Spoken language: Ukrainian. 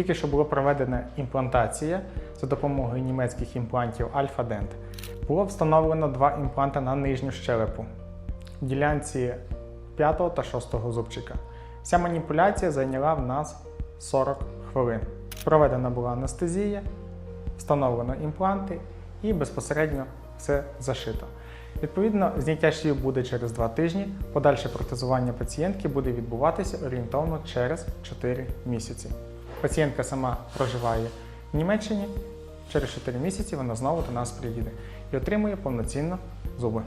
Тільки що була проведена імплантація за допомогою німецьких імплантів Альфа-Дент. Було встановлено два імпланти на нижню щелепу в ділянці 5 та 6 зубчика. Вся маніпуляція зайняла в нас 40 хвилин. Проведена була анестезія, встановлено імпланти і безпосередньо все зашито. Відповідно, зняття швів буде через 2 тижні. Подальше протезування пацієнтки буде відбуватися орієнтовно через 4 місяці. Пацієнтка сама проживає в Німеччині. Через 4 місяці вона знову до нас приїде і отримує повноцінно зуби.